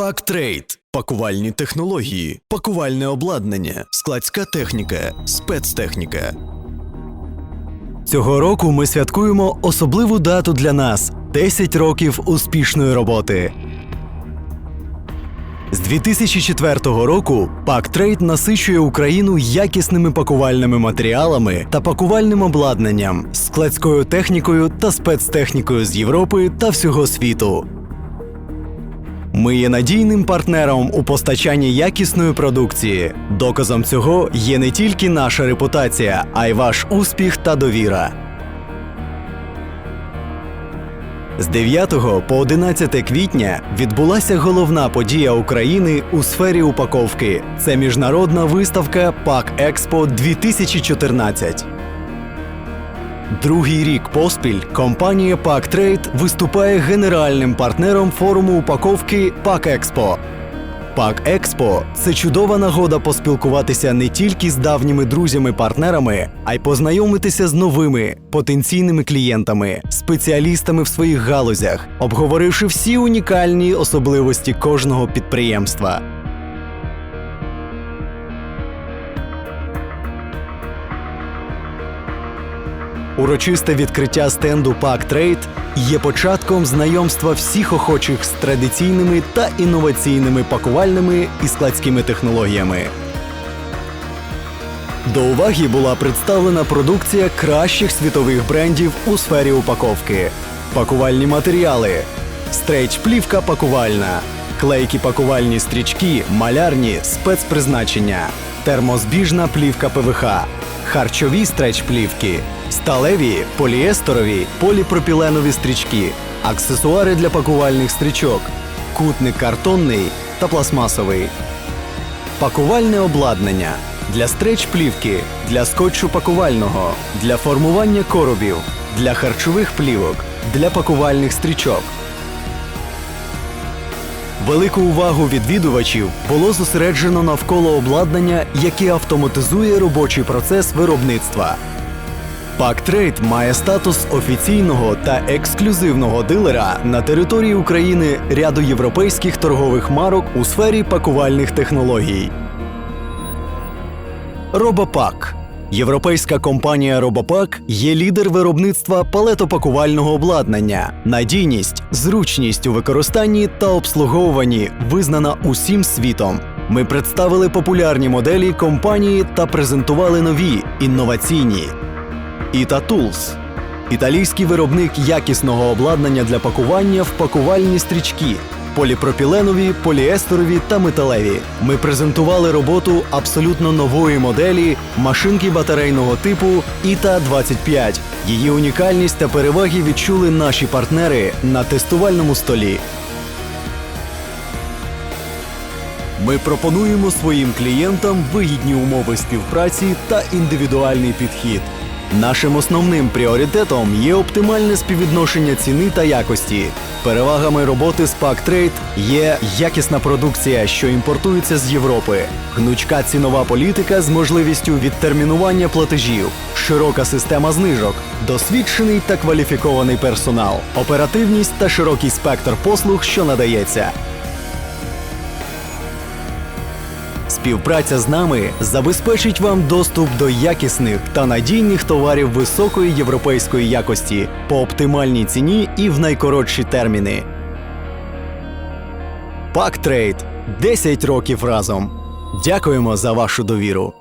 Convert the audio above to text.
Пактрейд. Пакувальні технології, пакувальне обладнання, складська техніка, спецтехніка. Цього року ми святкуємо особливу дату для нас 10 років успішної роботи. З 2004 року Пактрейд насичує Україну якісними пакувальними матеріалами та пакувальним обладнанням, складською технікою та спецтехнікою з Європи та всього світу. Ми є надійним партнером у постачанні якісної продукції. Доказом цього є не тільки наша репутація, а й ваш успіх та довіра. З 9 по 11 квітня відбулася головна подія України у сфері упаковки. Це міжнародна виставка ПАК Експо 2014. Другий рік поспіль компанія Trade виступає генеральним партнером форуму упаковки. PAC Expo – це чудова нагода поспілкуватися не тільки з давніми друзями-партнерами, а й познайомитися з новими потенційними клієнтами, спеціалістами в своїх галузях, обговоривши всі унікальні особливості кожного підприємства. Урочисте відкриття стенду Pack Trade є початком знайомства всіх охочих з традиційними та інноваційними пакувальними і складськими технологіями. До уваги була представлена продукція кращих світових брендів у сфері упаковки, пакувальні матеріали, стрейч-плівка пакувальна, клейкі пакувальні стрічки, малярні спецпризначення, термозбіжна плівка ПВХ, харчові стреч-плівки, сталеві, поліестерові, поліпропіленові стрічки, аксесуари для пакувальних стрічок, кутник картонний та пластмасовий. Пакувальне обладнання для стреч-плівки, для скотчу пакувального, для формування коробів, для харчових плівок, для пакувальних стрічок. Велику увагу відвідувачів було зосереджено навколо обладнання, яке автоматизує робочий процес виробництва. Пактрейд має статус офіційного та ексклюзивного дилера на території України ряду європейських торгових марок у сфері пакувальних технологій. Робопак. Європейська компанія Робопак є лідер виробництва палетопакувального обладнання. Надійність, зручність у використанні та обслуговуванні визнана усім світом. Ми представили популярні моделі компанії та презентували нові інноваційні. Іта Tools – італійський виробник якісного обладнання для пакування в пакувальні стрічки, поліпропіленові, поліестерові та металеві. Ми презентували роботу абсолютно нової моделі машинки батарейного типу іта 25 Її унікальність та переваги відчули наші партнери на тестувальному столі. Ми пропонуємо своїм клієнтам вигідні умови співпраці та індивідуальний підхід. Нашим основним пріоритетом є оптимальне співвідношення ціни та якості. Перевагами роботи з Пактрейд є якісна продукція, що імпортується з Європи, гнучка цінова політика з можливістю відтермінування платежів, широка система знижок, досвідчений та кваліфікований персонал, оперативність та широкий спектр послуг, що надається. Співпраця з нами забезпечить вам доступ до якісних та надійних товарів високої європейської якості по оптимальній ціні і в найкоротші терміни. Пактрейд 10 років разом. Дякуємо за вашу довіру.